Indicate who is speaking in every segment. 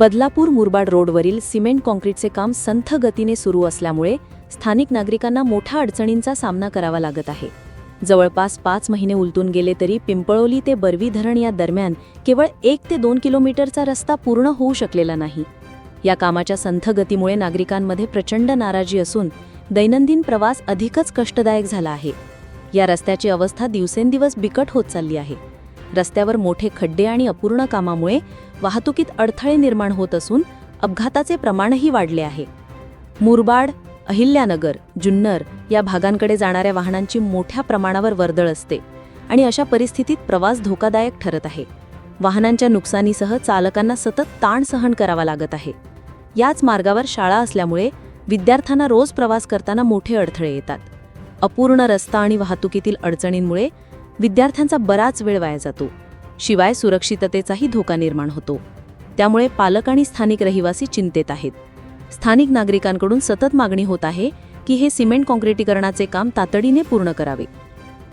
Speaker 1: बदलापूर मुरबाड रोडवरील सिमेंट काँक्रीटचे काम संथ गतीने सुरू असल्यामुळे स्थानिक नागरिकांना मोठ्या अडचणींचा सामना करावा लागत आहे. जवळपास पाच महिने उलटून गेले तरी पिंपळोली ते बरवी धरण या दरम्यान केवळ एक ते दोन किलोमीटरचा रस्ता पूर्ण होऊ शकलेला नाही. या कामाच्या संथ गतीमुळे नागरिकांमध्ये प्रचंड नाराजी असून दैनंदिन प्रवास अधिकच कष्टदायक झाला आहे. या रस्त्याची अवस्था दिवसेंदिवस बिकट होत चालली आहे. रस्त्यावर मोठे खड्डे आणि अपूर्ण कामामुळे वाहतुकीत अडथळे निर्माण होत असून अपघाताचे प्रमाणही वाढले आहे. मुरबाड अहिल्यानगर जुन्नर या भागांकडे जाणाऱ्या वाहनांची मोठ्या प्रमाणावर वर्दळ असते आणि अशा परिस्थितीत प्रवास धोकादायक ठरत आहे. वाहनांच्या नुकसानीसह चालकांना सतत ताण सहन करावा लागत आहे. याच मार्गावर शाळा असल्यामुळे विद्यार्थ्यांना रोज प्रवास करताना मोठे अडथळे येतात. अपूर्ण रस्ता आणि वाहतुकीतील अडचणींमुळे विद्यार्थ्यांचा बराच वेळ वाया जातो. शिवाय सुरक्षिततेचाही धोका निर्माण होतो. त्यामुळे पालक आणि स्थानिक रहिवासी चिंतेत आहेत. स्थानिक नागरिकांकडून सतत मागणी होत आहे की हे सिमेंट काँक्रिटीकरणाचे काम तातडीने पूर्ण करावे.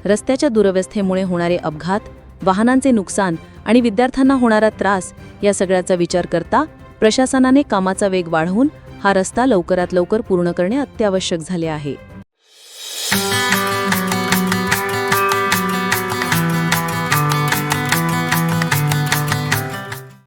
Speaker 1: रस्त्याच्या दुरवस्थेमुळे होणारे अपघात वाहनांचे नुकसान आणि विद्यार्थ्यांना होणारा त्रास या सगळ्याचा विचार करता प्रशासनाने कामाचा वेग वाढवून हा रस्ता लवकरात लवकर पूर्ण करणे अत्यावश्यक झाले आहे.